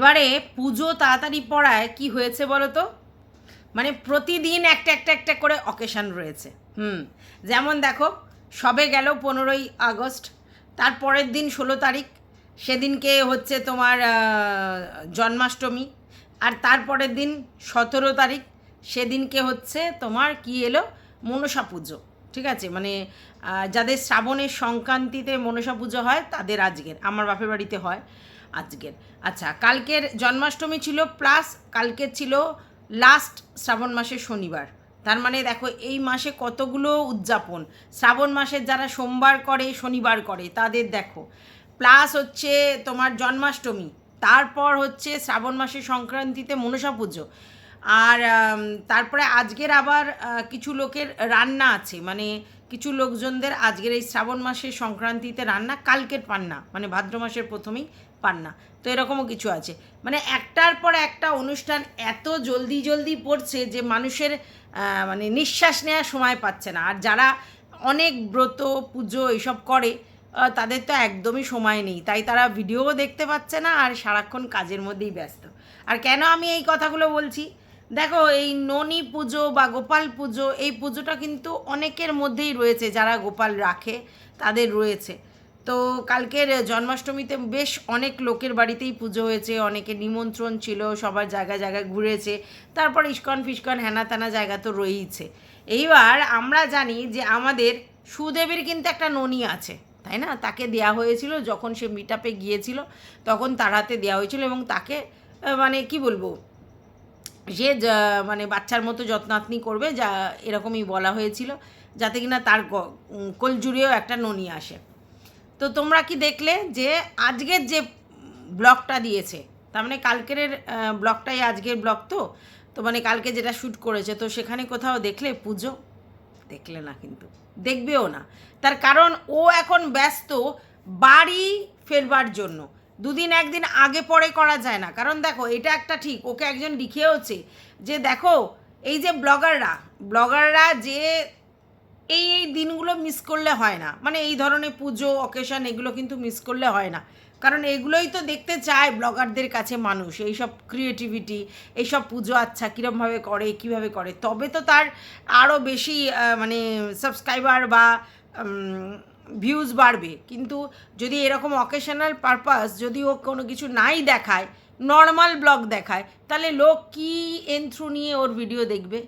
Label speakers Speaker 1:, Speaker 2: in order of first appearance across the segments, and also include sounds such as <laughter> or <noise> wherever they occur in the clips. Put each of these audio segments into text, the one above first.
Speaker 1: এবারে পুজো তাড়াতাড়ি পড়ায় কি হয়েছে বলো তো মানে প্রতিদিন একটা একটা একটা করে অকেশন রয়েছে। হুম, যেমন দেখো, সবে গেল পনেরোই আগস্ট, তার পরের দিন ষোলো তারিখ, সেদিনকে হচ্ছে তোমার জন্মাষ্টমী, আর তারপরের দিন সতেরো তারিখ, সেদিনকে হচ্ছে তোমার কি এলো? মনসা পুজো, ঠিক আছে? মানে যাদের শ্রাবণের সংক্রান্তিতে মনসা পুজো হয়, তাদের আজকের, আমার বাপের বাড়িতে হয় আজকের। আচ্ছা কালকের জন্মাষ্টমী ছিল প্লাস কালকের ছিল লাস্ট শ্রাবণ মাসের শনিবার। তার মানে দেখো, এই মাসে কতগুলো উদযাপন। শ্রাবণ মাসের যারা সোমবার করে, শনিবার করে, তাদের দেখো। প্লাস হচ্ছে তোমার জন্মাষ্টমী, তারপর হচ্ছে শ্রাবণ মাসের সংক্রান্তিতে মনসা পুজো। আর তারপরে আজকের আবার কিছু লোকের রান্না আছে। মানে কিছু লোকজনদের আজকের এই শ্রাবণ মাসের সংক্রান্তিতে রান্না, কালকের পান্না মানে ভাদ্র মাসের প্রথমেই। পান্না তো এরকমও কিছু আছে। মানে একটার পর একটা অনুষ্ঠান এত জলদি জলদি পড়ছে যে মানুষের মানে নিঃশ্বাস নেওয়ার সময় পাচ্ছে না। আর যারা অনেক ব্রত, পুজো এইসব করে তাদের তো একদমই সময় নেই। তাই তারা ভিডিওও দেখতে পাচ্ছে না আর সারাক্ষণ কাজের মধ্যেই ব্যস্ত। আর কেন আমি এই কথাগুলো বলছি? দেখো, এই ননী পুজো বা গোপাল পুজো, এই পুজোটা কিন্তু অনেকের মধ্যেই রয়েছে। যারা গোপাল রাখে, তাদের রয়েছে। তো কালকের জন্মাষ্টমীতে বেশ অনেক লোকের বাড়িতেই পুজো হয়েছে অনেকে নিমন্ত্রণ ছিল সবার জায়গায় জায়গায় ঘুরেছে তারপর ইস্কন ফিস্কন হ্যানা তেনা জায়গা তো রয়েইছে। এইবার আমরা জানি যে আমাদের সুদেবের কিন্তু একটা ননি আছে তাই না? তাকে দেয়া হয়েছিল যখন সে মিট আপে গিয়েছিল তখন তার হাতে দেওয়া হয়েছিল এবং তাকে মানে কি বলব সে মানে বাচ্চার মতো যত্নাত্নি করবে যা এরকমই বলা হয়েছিল যাতে কিনা তার গ- উম, কোল জুড়েও একটা ননি আসে। তো তোমরা কি দেখলে যে আজকের যে ব্লগটা দিয়েছে, তার মানে কালকের ব্লগটাই আজকের ব্লগ তো তো মানে কালকে যেটা শ্যুট করেছে, তো সেখানে কোথাও দেখলে পুজো? দেখলে না কিন্তু, দেখবেও না। তার কারণ ও এখন ব্যস্ত বাড়ি ফেরবার জন্য। দুদিন একদিন আগে পরে করা যায় না। কারণ দেখো, এটা একটা ঠিক, ওকে একজন লিখেওছে যে দেখো, এই যে ব্লগাররা ব্লগাররা যে এই এই দিনগুলো মিস করলে হয় না। মানে এই ধরনের পুজো অকেশন এগুলো কিন্তু মিস করলে হয় না। কারণ এগুলোই তো দেখতে চায় ব্লগারদের কাছে মানুষ। এইসব ক্রিয়েটিভিটি এইসব পুজো আচ্ছা কীরমভাবে করে, কীভাবে করে। তবে তো তার আরও বেশি মানে সাবস্ক্রাইবার বা ভিউজ বাড়বে। কিন্তু যদি এরকম অকেশনাল পারপাস যদি ও কোনো কিছু নাই দেখায় নর্মাল ব্লগ দেখায়, তাহলে লোক কী এন্থ্রু নিয়ে ওর ভিডিও দেখবে?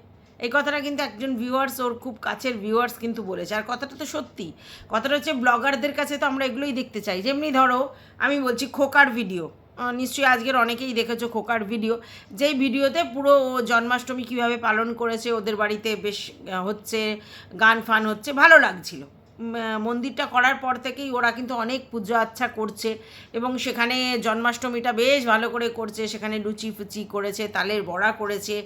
Speaker 1: এই কথাটা কিন্তু একজন ভিউয়ার্স ওর খুব কাছের ভিউয়ার্স কিন্তু বলেছে। আর কথাটা তো সত্যি। কথাটা হচ্ছে ব্লগারদের কাছে তো আমরা এগুলোই দেখতে চাই। যেমনি ধরো, আমি বলছি খোকার ভিডিও নিশ্চয়ই আজকের অনেকেই দেখেছ খোকার ভিডিও যেই ভিডিওতে পুরো জন্মাষ্টমী কীভাবে পালন করেছে, ওদের বাড়িতে বেশ হচ্ছে, গান ফান হচ্ছে, ভালো লাগছিল। মন্দিরটা করার পর থেকেই ওরা কিন্তু অনেক পুজো আচ্ছা করছে এবং সেখানে জন্মাষ্টমীটা বেশ ভালো করে করছে। সেখানে লুচি ফুচি করেছে, তালের বড়া করেছে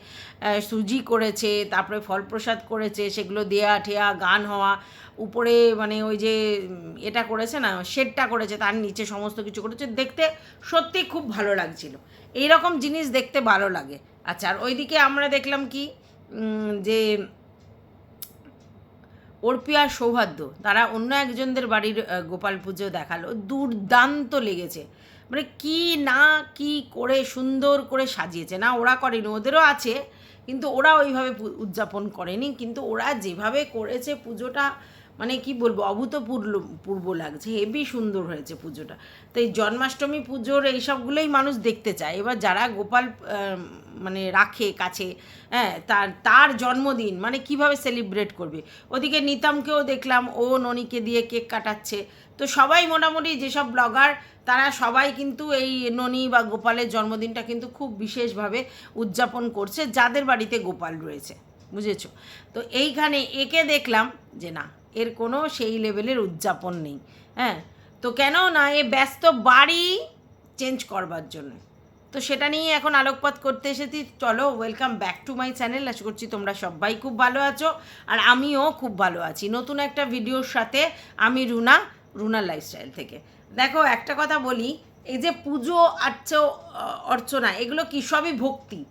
Speaker 1: সুজি করেছে, তারপরে ফল প্রসাদ করেছে, সেগুলো দেয়া, ঠেয়া, গান হওয়া, উপরে মানে ওই যে এটা করেছে না, শেডটা করেছে, তার নিচে সমস্ত কিছু করেছে। দেখতে সত্যি খুব ভালো লাগছিল। এই রকম জিনিস দেখতে ভালো লাগে। আচ্ছা আর ওইদিকে আমরা দেখলাম কি যে অর্পি আর সৌহার্দ্য তারা অন্য একজনদের বাড়ির গোপাল পুজো দেখাল। দুর্দান্ত লেগেছে। মানে কি না কি করে সুন্দর করে সাজিয়েছে। না, ওরা করেনি, ওদেরও আছে, কিন্তু ওরা ওইভাবে উদযাপন করেনি। কিন্তু ওরা যেভাবে করেছে পুজোটা মানে কি বলব, অভূতপূর্ব, পূর্ব লাগছে হেভি সুন্দর হয়েছে পুজোটা। তো এই জন্মাষ্টমী পুজোর এইসবগুলোই মানুষ দেখতে চায়। এবার যারা গোপাল মানে রাখে কাছে হ্যাঁ তার তার জন্মদিন মানে কীভাবে সেলিব্রেট করবে? ওদিকে নিতামকেও দেখলাম, ও ননিকে দিয়ে কেক কাটাচ্ছে। তো সবাই মোটামুটি যেসব ব্লগার, তারা সবাই কিন্তু এই ননি বা গোপালের জন্মদিনটা কিন্তু খুব বিশেষভাবে উদযাপন করছে, যাদের বাড়িতে গোপাল রয়েছে। বুঝেছ? তো এইখানে একে দেখলাম যে না এর কোনো সেই লেভেলের উদযাপন নেই। হ্যাঁ? তো কেন না এ ব্যস্ত বাড়ি চেঞ্জ করবার জন্য। তো সেটা নিয়ে এখন আলোকপাত করতে এসেছি। চলো welcome back to my channel আশা করছি তোমরা সবাই খুব ভালো আছো। আর আমিও খুব ভালো আছি। নতুন একটা ভিডিওর সাথে আমি রুনা রুনা লাইফস্টাইল থেকে। দেখো, একটা কথা বলি, এই যে পুজো, আর্চ, অর্চনা, এগুলো কী সবই ভক্তি?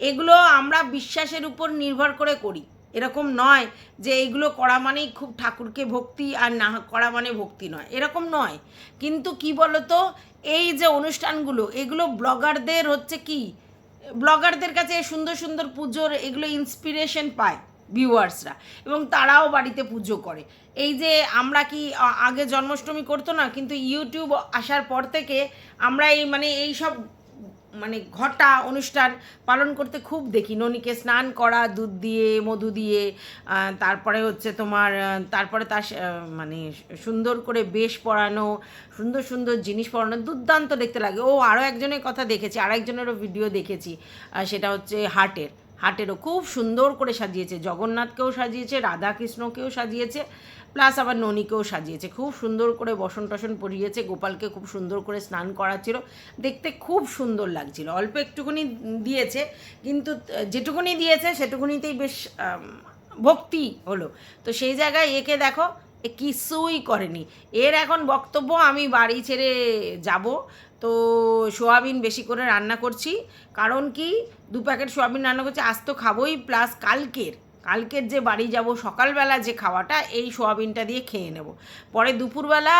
Speaker 1: এগুলো আমরা বিশ্বাসের উপর নির্ভর করে করি। এরকম নয় যে এইগুলো করা মানেই খুব ঠাকুরকে ভক্তি আর না করা মানে ভক্তি নয়। এরকম নয়। কিন্তু কি বলতো, এই যে অনুষ্ঠানগুলো, এগুলো ব্লগারদের হচ্ছে কি, ব্লগারদের কাছে সুন্দর সুন্দর পুজোর এগুলো ইন্সপিরেশন পায় ভিউয়ার্সরা এবং তারাও বাড়িতে পুজো করে। এই যে আমরা কি আগে জন্মাষ্টমী করতো না, কিন্তু ইউটিউব আসার পর থেকে আমরা এই মানে এই সব মানে ঘটা অনুষ্ঠান পালন করতে খুব দেখি। ননীকে স্নান করা, দুধ দিয়ে, মধু দিয়ে তারপরে হচ্ছে তোমার তারপরে তার মানে সুন্দর করে বেশ পরানো, সুন্দর সুন্দর জিনিস পরানো দুর্দান্ত দেখতে লাগে। ও আরও একজনের কথা দেখেছি আর একজনেরও ভিডিও দেখেছি সেটা হচ্ছে হাটের হাটেরও খুব সুন্দর করে সাজিয়েছে। জগন্নাথকেও সাজিয়েছে, রাধাকৃষ্ণকেও সাজিয়েছে। প্লাস আবার ননীকেও সাজিয়েছে। খুব সুন্দর করে বসন টসন পরিয়েছে। গোপালকে খুব সুন্দর করে স্নান করাচ্ছিল। দেখতে খুব সুন্দর লাগছিল। অল্প একটুকুনি দিয়েছে, কিন্তু যেটুকুনি দিয়েছে সেটুকুনিতেই বেশ ভক্তি হলো। তো সেই জায়গায় একে দেখো, এ কিছুই করেনি। এর এখন বক্তব্য, আমি বাড়ি ছেড়ে যাব। তো সোয়াবিন বেশি করে রান্না করছি। কারণ কি, দু প্যাকেট সোয়াবিন রান্না করছি, আজ তো খাবোই, প্লাস কালকের কালকের যে বাড়ি যাব, সকালবেলা যে খাওয়াটা, এই সোয়াবিনটা দিয়ে খেয়ে নেব। পরে দুপুরবেলা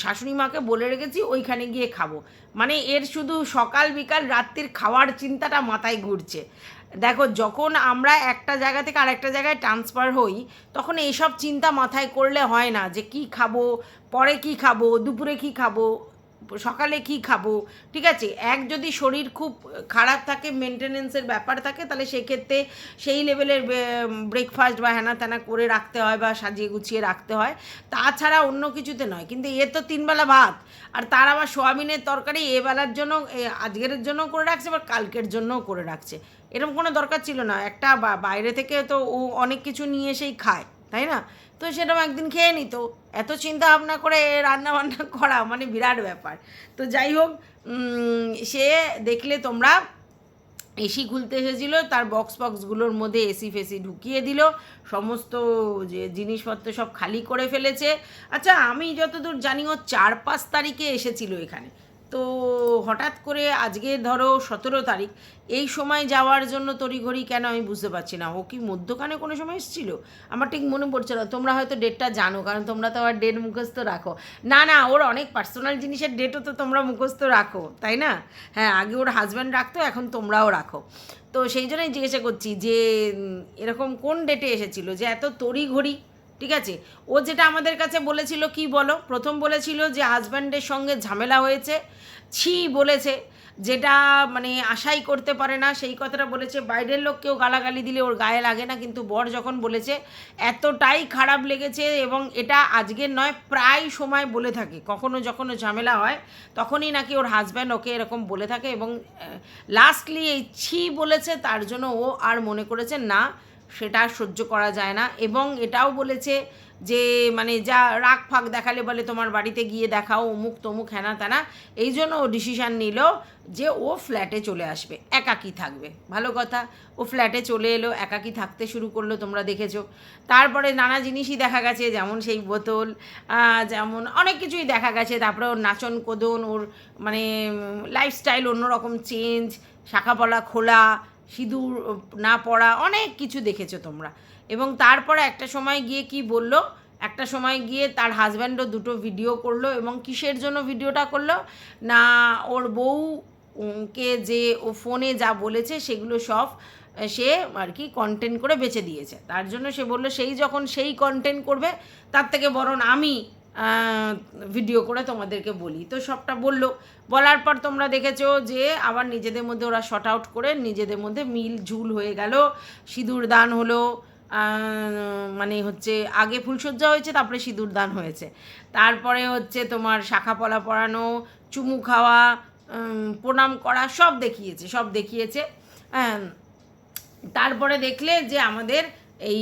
Speaker 1: শাশুড়ি মাকে বলে রেখেছি, ওইখানে গিয়ে খাব। মানে এর শুধু সকাল, বিকাল, রাত্রির খাওয়ার চিন্তাটা মাথায় ঘুরছে। দেখো, যখন আমরা একটা জায়গা থেকে আরেকটা জায়গায় ট্রান্সফার হই, তখন এইসব চিন্তা মাথায় করলে হয় না যে কি খাব, পরে কি খাব, দুপুরে কি খাব। সকালে কি খাব? ঠিক আছে? এক যদি শরীর খুব খারাপ থাকে মেনটেনেন্সের ব্যাপার থাকে, তাহলে সেক্ষেত্রে সেই লেভেলের ব্রেকফাস্ট বা হ্যানা ত্যানা করে রাখতে হয় বা সাজিয়ে গুছিয়ে রাখতে হয়। তাছাড়া অন্য কিছুতে নয়। কিন্তু এ তো তিনবেলা ভাত। আর তার আবার সোয়াবিনের তরকারি এবেলার বেলার জন্য আজকের জন্য করে রাখছে, আবার কালকের জন্যও করে রাখছে। এরকম কোনো দরকার ছিল না। একটা বাইরে থেকে তো ও অনেক কিছু নিয়ে এসেই খায়, তাই না? তো সেরকম একদিন খেয়ে নিত এত চিন্তা ভাবনা করে রান্না বান্না <laughs> করা মানে বিরাট ব্যাপার। তো যাই হোক সে দেখলে তোমরা এসি খুলতে এসেছিল, তার বক্স বক্সগুলোর মধ্যে এসি ফেসি ঢুকিয়ে দিল, সমস্ত যে জিনিসপত্র সব খালি করে ফেলেছে। আচ্ছা আমি যতদূর জানি ও চার পাঁচ তারিখে এসেছিল এখানে। তো হঠাৎ করে আজকে ধরো সতেরো তারিখ, এই সময় যাওয়ার জন্য তড়িঘড়ি কেন আমি বুঝতে পারছি না? ও কি মধ্যখানে কোনো সময় এসেছিল? আমার ঠিক মনে পড়ছে না। তোমরা হয়তো ডেটটা জানো, কারণ তোমরা তো আবার ডেট মুখস্থ রাখো। না না, ওর অনেক পার্সোনাল জিনিসের ডেটও তো তোমরা মুখস্থ রাখো, তাই না? হ্যাঁ আগে ওর হাজব্যান্ড রাখতো, এখন তোমরাও রাখো। তো সেই জন্যই জিজ্ঞাসা করছি যে এরকম কোন ডেটে এসেছিল? যে এত তড়িঘড়ি ঠিক আছে? ও যেটা আমাদের কাছে বলেছিল, কি বলো? প্রথম বলেছিল যে হাজব্যান্ডের সঙ্গে ঝামেলা হয়েছে। ছি বলেছে, যেটা মানে আশাই করতে পারে না। সেই কথাটা বলেছে, বাইরের লোক কেউ গালাগালি দিলে ওর গায়ে লাগে না, কিন্তু বর যখন বলেছে, এতটাই খারাপ লেগেছে এবং এটা আজকের নয়, প্রায় সময় বলে থাকে। কখনো যখন ঝামেলা হয়, তখনই নাকি ওর হাজব্যান্ড ওকে এরকম বলে থাকে এবং লাস্টলি এই ছি বলেছে, তার জন্য ও আর মনে করেছে, না সেটা সহ্য করা যায় না। এবং এটাও বলেছে যে মানে যা রাগ ফাঁক দেখালে বলে, তোমার বাড়িতে গিয়ে দেখাও, অমুক তমুক হ্যানা ত্যানা এই জন্য ও ডিসিশান নিল যে, ও ফ্ল্যাটে চলে আসবে, একাকি থাকবে। ভালো কথা, ও ফ্ল্যাটে চলে এলো, একাকি থাকতে শুরু করল, তোমরা দেখেছ। তারপরে নানা জিনিসই দেখা গেছে, যেমন সেই বোতল যেমন অনেক কিছুই দেখা গেছে। তারপরে ওর নাচন কোদন, ওর মানে লাইফস্টাইল অন্যরকম চেঞ্জ শাখাপলা খোলা সিঁদুর না পড়া, অনেক কিছু দেখেছ তোমরা। এবং তারপরে একটা সময় গিয়ে কি বলল? একটা সময় গিয়ে তার হাজব্যান্ডও দুটো ভিডিও করল এবং কিসের জন্য ভিডিওটা করল? না, ওর বউ কে যে ও ফোনে যা বলেছে সেগুলো সব সে আর কি কন্টেন্ট করে বেছে দিয়েছে। তার জন্য সে বলল, সেই যখন সেই কন্টেন্ট করবে, তার থেকে বরং আমি ভিডিও করে তোমাদেরকে বলি। তো সবটা বলল। বলার পর তোমরা দেখেছ যে আবার নিজেদের মধ্যে ওরা শর্ট আউট করে নিজেদের মধ্যে মিল ঝুল হয়ে গেল। সিঁদুর দান হলো মানে হচ্ছে আগে ফুলসজ্জা হয়েছে, তারপরে সিঁদুর দান হয়েছে। তারপরে হচ্ছে তোমার শাখা পলা পরানো, চুমু খাওয়া প্রণাম করা, সব দেখিয়েছে সব দেখিয়েছে। তারপরে দেখলে যে আমাদের এই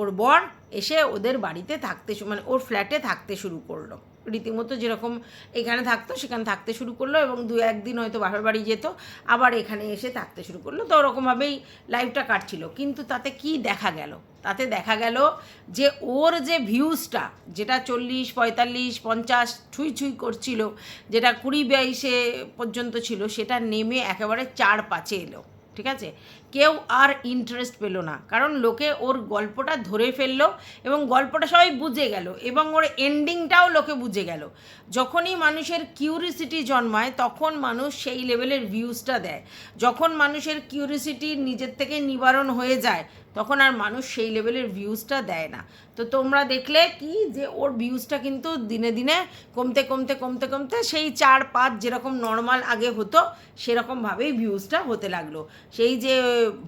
Speaker 1: ওর বর এসে ওদের বাড়িতে থাকতে মানে ওর ফ্ল্যাটে থাকতে শুরু করল। রীতিমতো যেরকম এখানে থাকতো, সেখানে থাকতে শুরু করল এবং দু, একদিন হয়তো বাপের বাড়ি যেত, আবার এখানে এসে থাকতে শুরু করল। তো ওরকমভাবেই লাইফটা কাটছিল। কিন্তু তাতে কি দেখা গেল? তাতে দেখা গেল যে ওর যে ভিউজটা যেটা চল্লিশ, পঁয়তাল্লিশ, পঞ্চাশ ছুঁই ছুঁই করছিল, যেটা কুড়ি বাইশে পর্যন্ত ছিল, সেটা নেমে একেবারে চার পাঁচে এলো। ঠিক আছে? কেউ আর ইন্টারেস্ট পেল না। কারণ লোকে ওর গল্পটা ধরে ফেলল এবং গল্পটা সবাই বুঝে গেল এবং ওর এন্ডিংটাও লোকে বুঝে গেল। যখনই মানুষের কিউরিসিটি জন্মায়, তখন মানুষ সেই লেভেলের ভিউজটা দেয়। যখন মানুষের কিউরিসিটি নিজের থেকে নিবারণ হয়ে যায় তখন আর মানুষ সেই লেভেলের ভিউজটা দেয় না। তো তোমরা দেখলে কি যে ওর ভিউজটা কিন্তু দিনে দিনে কমতে কমতে কমতে কমতে সেই চার, পাঁচ যেরকম নর্মাল আগে হতো সেরকমভাবেই ভিউজটা হতে লাগল। সেই যে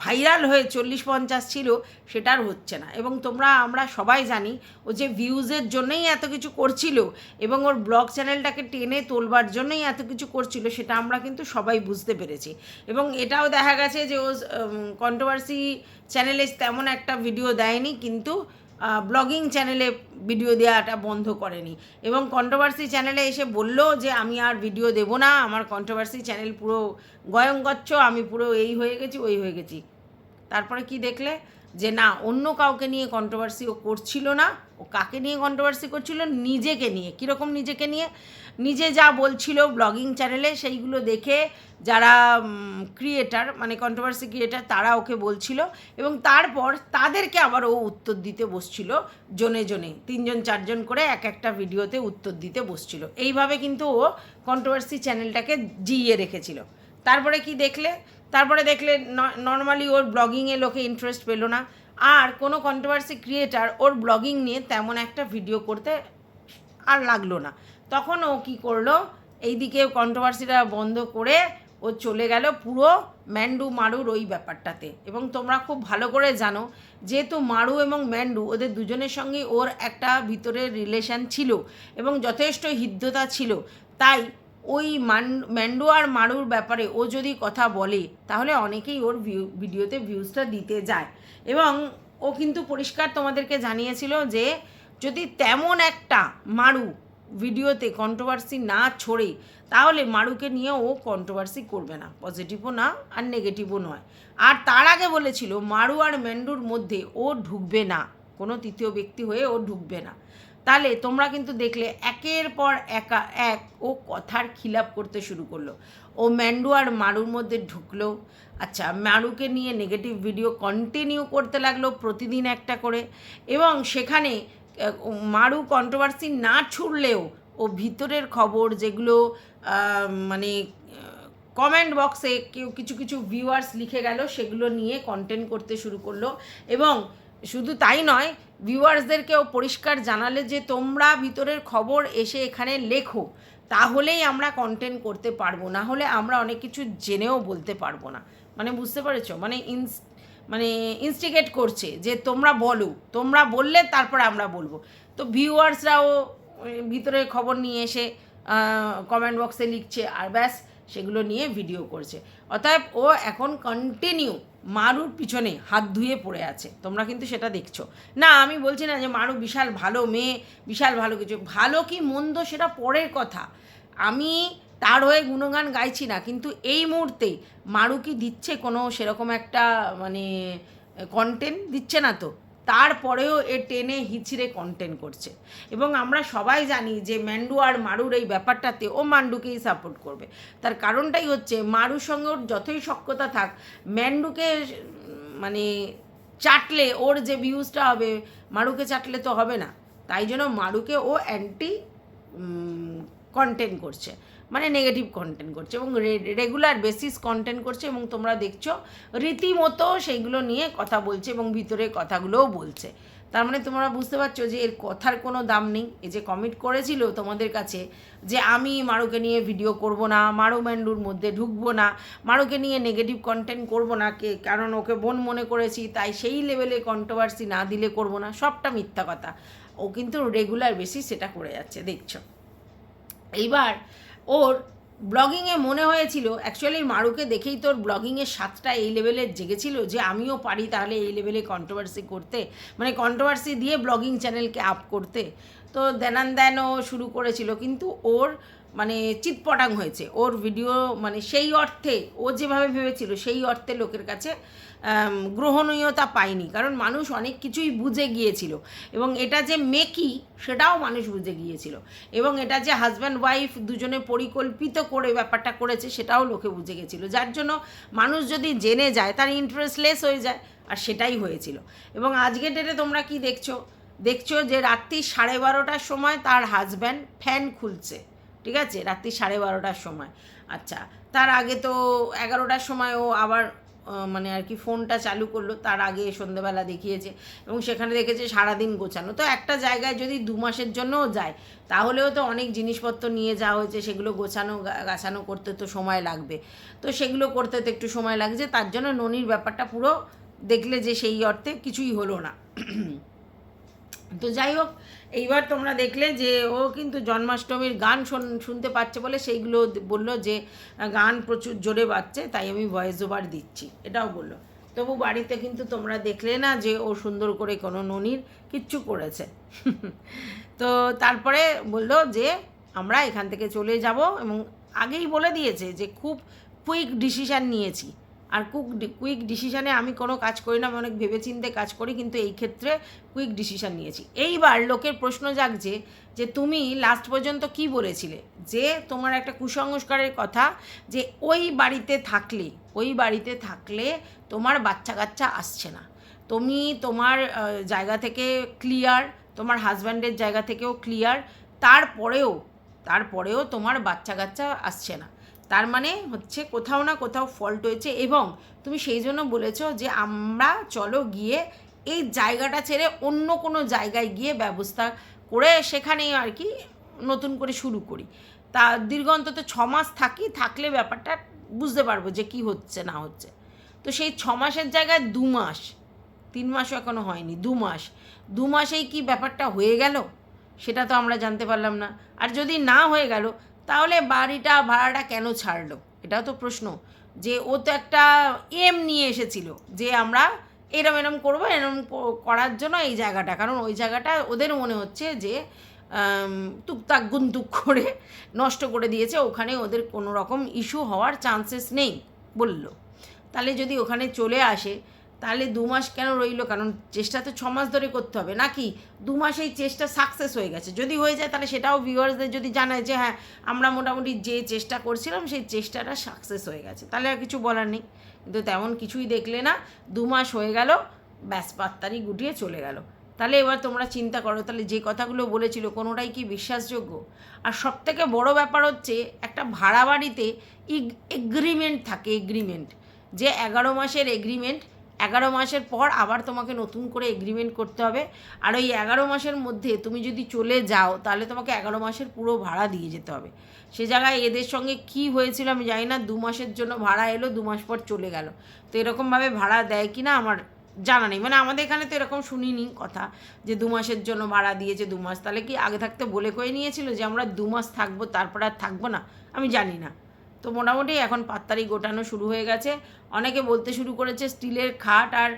Speaker 1: ভাইরাল হয়ে চল্লিশ, পঞ্চাশ ছিল সেটা আর হচ্ছে না। এবং তোমরা, আমরা সবাই জানি ও যে ভিউজের জন্যই এত কিছু করছিল এবং ওর ব্লগ চ্যানেলটাকে টেনে তোলবার জন্যই এত কিছু করছিল, সেটা আমরা কিন্তু সবাই বুঝতে পেরেছি। এবং এটাও দেখা গেছে যে ও কন্ট্রোভার্সি চ্যানেলে তেমন একটা ভিডিও দেয়নি, কিন্তু ব্লগিং চ্যানেলে ভিডিও দেওয়াটা বন্ধ করেনি। এবং কন্ট্রোভার্সি চ্যানেলে এসে বলল যে, আমি আর ভিডিও দেবো না, আমার কন্ট্রোভার্সি চ্যানেল পুরো গয়ঙ্গচ্ছ, আমি পুরো এই হয়ে গেছি, ওই হয়ে গেছি। তারপরে কি দেখলে? যে, না, অন্য কাউকে নিয়ে কন্ট্রোভার্সি ও করছিল না, ও কাকে নিয়ে কন্ট্রোভার্সি করছিল? নিজেকে নিয়ে। কীরকম নিজেকে নিয়ে? নিজে যা বলছিল ব্লগিং চ্যানেলে সেইগুলো দেখে যারা ক্রিয়েটার মানে কন্ট্রোভার্সি ক্রিয়েটার তারা ওকে বলছিল এবং তারপর তাদেরকে আবার ও উত্তর দিতে বসছিল, জনে জনে, তিনজন চারজন করে এক একটা ভিডিওতে উত্তর দিতে বসছিল। এইভাবে কিন্তু ও কন্ট্রোভার্সি চ্যানেলটাকে জিইয়ে রেখেছিল। তারপরে কি দেখলে? তারপরে দেখলে নর্মালি ওর ব্লগিংয়ে লোকে ইন্টারেস্ট পেল না। আর কোনো কন্ট্রোভার্সি ক্রিয়েটার ওর ব্লগিং নিয়ে তেমন একটা ভিডিও করতে আর লাগল না। তখন ও কী করল? এইদিকে কন্ট্রোভার্সিটা বন্ধ করে ও চলে গেল পুরো ম্যান্ডু মারুর ওই ব্যাপারটাতে। এবং তোমরা খুব ভালো করে জানো, যেহেতু মারু এবং ম্যান্ডু ওদের দুজনের সঙ্গে ওর একটা ভিতরের রিলেশন ছিল এবং যথেষ্ট হৃদ্যতা ছিল, তাই ওই মান, ম্যান্ডু আর মারুর ব্যাপারে ও যদি কথা বলে, তাহলে অনেকেই ওর ভিউ ভিডিওতে ভিউজটা দিতে যায়। এবং ও কিন্তু পরিষ্কার তোমাদেরকে জানিয়েছিল যে, যদি তেমন একটা মারু ভিডিওতে কন্ট্রোভার্সি না ছড়ে তাহলে মারুকে নিয়ে ও কন্ট্রোভার্সি করবে না। পজিটিভও না আর নেগেটিভও নয়। আর তার আগে বলেছিল, মারু আর ম্যান্ডুর মধ্যে ও ঢুকবে না। কোনো তৃতীয় ব্যক্তি হয়ে ও ঢুকবে না। তাহলে তোমরা কিন্তু দেখলে একের পর একা এক ও কথার খিলাপ করতে শুরু করল। ও ম্যান্ডু আর মারুর মধ্যে ঢুকলো। আচ্ছা মারুকে নিয়ে নেগেটিভ ভিডিও কন্টিনিউ করতে লাগল প্রতিদিন একটা করে। এবং সেখানে মারু কন্ট্রোভার্সি না ছুড়লেও ও ভিতরের খবর যেগুলো মানে কমেন্ট বক্সে কেউ কিছু কিছু ভিউয়ার্স লিখে গেল, সেগুলো নিয়ে কন্টেন্ট করতে শুরু করল। এবং শুধু তাই নয় ভিউয়ার্সদেরকেও পরিষ্কার জানালে যে তোমরা ভিতরের খবর এসে এখানে লেখো, তাহলেই আমরা কন্টেন্ট করতে পারব। না হলে আমরা অনেক কিছু জেনেও বলতে পারব না। মানে বুঝতে পেরেছ? মানে ইনস মানে ইনস্টিগেট করছে যে তোমরা বলো, তোমরা বললে তারপরে আমরা বলব। তো ভিউয়ার্সরাও ভিতরের খবর নিয়ে এসে কমেন্ট বক্সে লিখছে আর ব্যাস, সেগুলো নিয়ে ভিডিও করছে। অতএব ও এখন কন্টিনিউ মারুর পিছনে হাত ধুয়ে পড়ে আছে। তোমরা কিন্তু সেটা দেখছ। না, আমি বলছি না যে মারু বিশাল ভালো মেয়ে, বিশাল ভালো কিছু, ভালো কি মন্দ সেটা পরের কথা। আমি তার হয়ে গুণগান গাইছি না, কিন্তু এই মুহূর্তে মারু কি দিচ্ছে কোনো সেরকম একটা মানে কন্টেন্ট দিচ্ছে না তো। তারপরেও এ টেনে হিচড়ে কন্টেন্ট করছে। এবং আমরা সবাই জানি যে ম্যান্ডু আর মারুর এই ব্যাপারটাতে ও মান্ডুকেই সাপোর্ট করবে। তার কারণটাই হচ্ছে মারুর সঙ্গে ওর যতই সক্ষতা থাক, ম্যান্ডুকে মানে চাটলে ওর যে ভিউজটা হবে, মারুকে চাটলে তো হবে না। তাই জন্য মারুকে ও অ্যান্টি কন্টেন্ট করছে। মানে নেগেটিভ কন্টেন্ট করছে এবং রেগুলার বেসিস কন্টেন্ট করছে এবং তোমরা দেখছ রীতিমতো সেইগুলো নিয়ে কথা বলছে এবং ভিতরে কথাগুলোও বলছে। তার মানে তোমরা বুঝতে পারছ যে এর কথার কোনো দাম নেই। এই যে কমিট করেছিল তোমাদের কাছে যে আমি মারুকে নিয়ে ভিডিও করব না, মারু ম্যান্ডুর মধ্যে ঢুকবো না, মারুকে নিয়ে নেগেটিভ কন্টেন্ট করব না, কে, কারণ ওকে বোন মনে করেছি, তাই সেই লেভেলে কন্ট্রোভার্সি না দিলে করব না, সবটা মিথ্যা কথা। ও কিন্তু রেগুলার বেসিস সেটা করে যাচ্ছে, দেখছ। এইবার ওর ব্লগিংয়ে মনে হয়েছিল অ্যাকচুয়ালি মারুকে দেখেই তোর ব্লগিংয়ের স্বাদটা এই লেভেলের জেগেছিল যে আমিও পারি তাহলে এই লেভেলে কন্ট্রোভার্সি করতে মানে কন্ট্রোভার্সি দিয়ে ব্লগিং চ্যানেলকে আপ করতে। তো দেনান দেন ও শুরু করেছিল, কিন্তু ওর মানে চিৎপটাং হয়েছে। ওর ভিডিও মানে সেই অর্থে, ও যেভাবে ভেবেছিল সেই অর্থে লোকের কাছে গ্রহণীয়তা পায়নি। কারণ মানুষ অনেক কিছুই বুঝে গিয়েছিল। এবং এটা যে মেকি, সেটাও মানুষ বুঝে গিয়েছিল। এবং এটা যে হাজব্যান্ড ওয়াইফ দুজনে পরিকল্পিত করে ব্যাপারটা করেছে, সেটাও লোকে বুঝে গেছিল যার জন্য মানুষ যদি জেনে যায়, তার ইন্টারেস্টলেস হয়ে যায়, আর সেটাই হয়েছিল। এবং আজকের ডেটে তোমরা কি দেখছ? দেখছ যে রাত্রি সাড়ে বারোটার সময় তার হাজব্যান্ড ফ্যান খুলছে। ঠিক আছে? রাত্রি সাড়ে বারোটার সময়। আচ্ছা তার আগে তো এগারোটার সময় ও আবার মানে আর কি ফোনটা চালু করল, তার আগে সন্ধেবেলা দেখিয়েছে এবং সেখানে দেখেছে সারাদিন গোছানো। তো একটা জায়গায় যদি দু মাসের জন্যও যায়, তাহলেও তো অনেক জিনিসপত্র নিয়ে যাওয়া হয়েছে, সেগুলো গোছানো গাছানো করতে তো সময় লাগবে। তো সেগুলো করতে তো একটু সময় লাগছে, তার জন্য ননির ব্যাপারটা পুরো দেখলে যে সেই অর্থে কিছুই হলো না। তো যাই হোক এইবার তোমরা দেখলে যে ও কিন্তু জন্মাষ্টমীর গান শোন- শুনতে পাচ্ছে বলে সেইগুলো বলল যে গান প্রচুর জোরে বাজছে, তাই আমি ভয়েস ওভার দিচ্ছি। এটাও বলল। তবু বাড়িতে কিন্তু তোমরা দেখলে না যে ও সুন্দর করে কোনো ননির কিচ্ছু করেছে। <laughs> তো তারপরে বলল যে, আমরা এখান থেকে চলে যাব এবং আগেই বলে দিয়েছে যে, খুব কুইক ডিসিশান নিয়েছি। আর কুক কুইক ডিসিশানে আমি কোনো কাজ করি না, আমি অনেক ভেবেচিন্তে কাজ করি, কিন্তু এই ক্ষেত্রে কুইক ডিসিশান নিয়েছি। এইবার লোকের প্রশ্ন জাগছে যে তুমি লাস্ট পর্যন্ত কি বলেছিলে? যে তোমার একটা কুসংস্কারের কথা, যে ওই বাড়িতে থাকলে, ওই বাড়িতে থাকলে তোমার বাচ্চা কাচ্চা আসছে না। তুমি তোমার জায়গা থেকে ক্লিয়ার তোমার হাজব্যান্ডের জায়গা থেকেও ক্লিয়ার তারপরেও তারপরেও তোমার বাচ্চা কাচ্চা আসছে না। তার মানে হচ্ছে কোথাও না কোথাও ফল্ট হয়েছে এবং তুমি সেই জন্য বলেছ যে আমরা চলো গিয়ে এই জায়গাটা ছেড়ে অন্য কোনো জায়গায় গিয়ে ব্যবস্থা করে সেখানেই আর কি নতুন করে শুরু করি। তা দীর্ঘ অন্তত ছ মাস থাকি, থাকলে ব্যাপারটা বুঝতে পারব যে কি হচ্ছে, না হচ্ছে। তো সেই ছ মাসের জায়গায় দু মাস, তিন মাসও এখনও হয়নি, দু মাস। দু মাসেই কি ব্যাপারটা হয়ে গেল? সেটা তো আমরা জানতে পারলাম না। আর যদি না হয়ে গেল তাহলে বাড়িটা ভাড়াটা কেন ছাড়লো? এটাও তো প্রশ্ন। যে ও তো একটা এম নিয়ে এসেছিল যে আমরা এরম এরম করব এরম করার জন্য এই জায়গাটা। কারণ ওই জায়গাটা ওদের মনে হচ্ছে যে আম, টুকটাক গুন্তুক করে নষ্ট করে দিয়েছে। ওখানে ওদের কোনো রকম ইস্যু হওয়ার চান্সেস নেই বলল। তাহলে যদি ওখানে চলে আসে তাহলে দু মাস কেন রইল? কারণ চেষ্টা তো ছ মাস ধরে করতে হবে। নাকি দু মাসেই চেষ্টা সাকসেস হয়ে গেছে? যদি হয়ে যায়, তাহলে সেটাও ভিউয়ার্সদের যদি জানায় যে হ্যাঁ আমরা মোটামুটি যে চেষ্টা করছিলাম, সেই চেষ্টাটা সাকসেস হয়ে গেছে। তাহলে আর কিছু বলার নেই। কিন্তু তেমন কিছুই দেখলে না, দু মাস হয়ে গেল, ব্যাস পাত্তারি গুটিয়ে চলে গেল। তাহলে এবার তোমরা চিন্তা করো, তাহলে যে কথাগুলো বলেছিল, কোনোটাই কি বিশ্বাসযোগ্য? আর সবথেকে বড় ব্যাপার হচ্ছে, একটা ভাড়া বাড়িতে এগ্রিমেন্ট থাকে এগ্রিমেন্ট যে এগারো মাসের এগ্রিমেন্ট এগারো মাসের পর আবার তোমাকে নতুন করে এগ্রিমেন্ট করতে হবে। আর ওই এগারো মাসের মধ্যে তুমি যদি চলে যাও, তাহলে তোমাকে এগারো মাসের পুরো ভাড়া দিয়ে যেতে হবে। সে জায়গায় এদের সঙ্গে কি হয়েছিল আমি জানি না, দু মাসের জন্য ভাড়া এলো, দু মাস পর চলে গেল। তো এরকমভাবে ভাড়া দেয় কি না আমার জানা নেই। মানে আমাদের এখানে তো এরকম শুনিনি কথা যে দু মাসের জন্য ভাড়া দিয়েছে দু মাস। তাহলে কি আগে থাকতে বলে কয়ে নিয়েছিল যে আমরা দু মাস থাকব, তারপর আর থাকব না? আমি জানি না। তো মোটামুটি এখন পাত্তারি গোটানো শুরু হয়ে গেছে। অনেকে বলতে শুরু করেছে স্টিলের খাট আর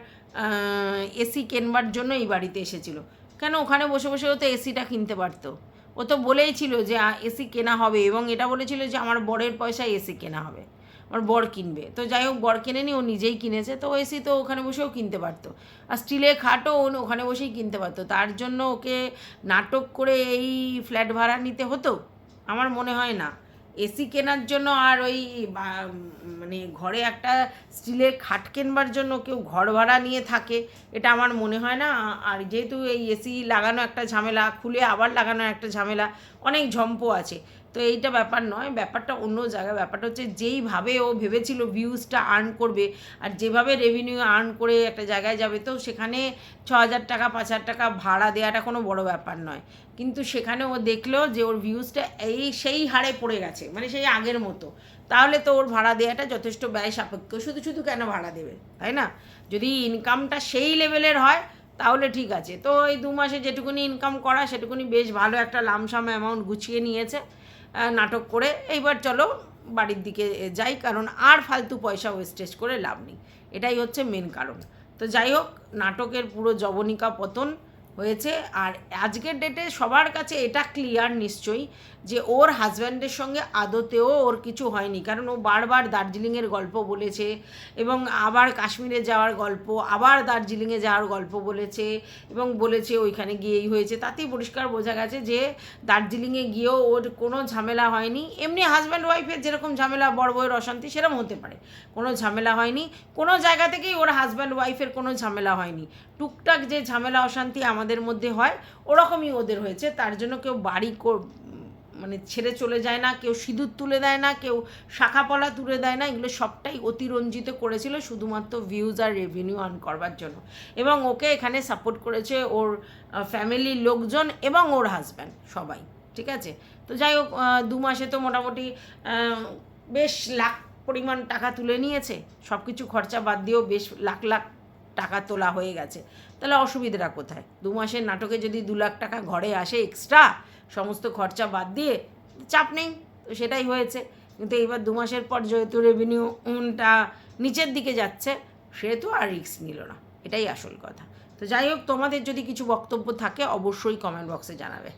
Speaker 1: এসি কেনবার জন্য এই বাড়িতে এসেছিল। কেন ওখানে বসে বসে ও তো এসিটা কিনতে পারতো? ও তো বলেই ছিল যে এসি কেনা হবে। এবং এটা বলেছিল যে, আমার বরের পয়সায় এসি কেনা হবে। আমার বর কিনবে। তো যাই হোক, বর কিনেনি, ও নিজেই কিনেছে। তো এসি তো ওখানে বসেও কিনতে পারতো। আর স্টিলের খাটও ওখানে বসেই কিনতে পারতো। তার জন্য ওকে নাটক করে এই ফ্ল্যাট ভাড়া নিতে হতো? আমার মনে হয় না। এসি কেনার জন্য আর ওই মানে ঘরে একটা স্টিলের খাট কেনবার জন্য কেউ ঘর ভাড়া নিয়ে থাকে, এটা আমার মনে হয় না। আর যেহেতু এই এসি লাগানো একটা ঝামেলা, খুলে আবার লাগানো একটা ঝামেলা, অনেক ঝম্প আছে। তো এইটা ব্যাপার নয়, ব্যাপারটা অন্য জায়গায়, ব্যাপারটা হচ্ছে যেইভাবে ও ভেবেছিল ভিউজটা আর্ন করবে আর যেভাবে রেভিনিউ আর্ন করে একটা জায়গায় যাবে, তো সেখানে ছ হাজার টাকা, পাঁচ হাজার টাকা ভাড়া দেওয়াটা কোনো বড় ব্যাপার নয়। কিন্তু সেখানে ও দেখল যে ওর ভিউজটা এই সেই হারে পড়ে গেছে মানে সেই আগের মতো। তাহলে তো ওর ভাড়া দেওয়াটা যথেষ্ট ব্যয় সাপেক্ষ। শুধু শুধু কেন ভাড়া দেবে, তাই না? যদি ইনকামটা সেই লেভেলের হয়, তাহলে ঠিক আছে। তো এই দু মাসে যেটুকুনি ইনকাম করা, সেটুকুনি বেশ ভালো একটা লামসাম অ্যামাউন্ট গুছিয়ে নিয়েছে। নাটক করে। এইবার চলো বাড়ির দিকে যাই, কারণ আর ফালতু পয়সা ওয়েস্টেজ করে লাভ নেই। এটাই হচ্ছে মেন কারণ। তো যাই হোক, নাটকের পুরো জবনিকা পতন হয়েছে। আর আজকের ডেটে সবার কাছে এটা ক্লিয়ার নিশ্চয়ই যে ওর হাজব্যান্ডের সঙ্গে আদতেও ওর কিছু হয়নি। কারণ ও বারবার দার্জিলিংয়ের গল্প বলেছে এবং আবার কাশ্মীরে যাওয়ার গল্প, আবার দার্জিলিংয়ে যাওয়ার গল্প বলেছে এবং বলেছে ওইখানে গিয়েই হয়েছে। তাতেই পরিষ্কার বোঝা গেছে যে দার্জিলিংয়ে গিয়েও ওর কোনো ঝামেলা হয়নি। এমনি হাজব্যান্ড ওয়াইফের যেরকম ঝামেলা, বড় বউয়ের অশান্তি সেরকম হতে পারে। কোনো ঝামেলা হয়নি। কোনো জায়গা থেকেই ওর হাজব্যান্ড ওয়াইফের কোনো ঝামেলা হয়নি। টুকটাক যে ঝামেলা, অশান্তি আমাদের মধ্যে হয়, ওরকমই ওদের হয়েছে। তার জন্য কেউ বাড়ি মানে ছেড়ে চলে যায় না, কেউ সিঁদুর তুলে দেয় না, কেউ শাখাপলা তুলে দেয় না, এগুলো সবটাই অতিরঞ্জিত করেছিল শুধুমাত্র ভিউজ আর রেভিনিউ আর্ন করবার জন্য। এবং ওকে এখানে সাপোর্ট করেছে ওর ফ্যামিলির লোকজন এবং ওর হাজব্যান্ড সবাই, ঠিক আছে? তো যাই হোক দু মাসে তো মোটামুটি বেশ লাখ পরিমাণ টাকা তুলে নিয়েছে। সব কিছু খরচা বাদ দিয়েও বেশ লাখ লাখ টাকা তোলা হয়ে গেছে। তাহলে অসুবিধাটা কোথায়? দু মাসের নাটকে যদি দু লাখ টাকা ঘরে আসে এক্সট্রা সমস্ত খরচা বাদ দিয়ে চাপ নেই, তো সেটাই হয়েছে। কিন্তু এইবার দু মাসের পর যেহেতু রেভিনিউটা নিচের দিকে যাচ্ছে, সেহেতু আর রিস্ক নিল না। এটাই আসল কথা। তো যাই হোক, তোমাদের যদি কিছু বক্তব্য থাকে, অবশ্যই কমেন্ট বক্সে জানাবে।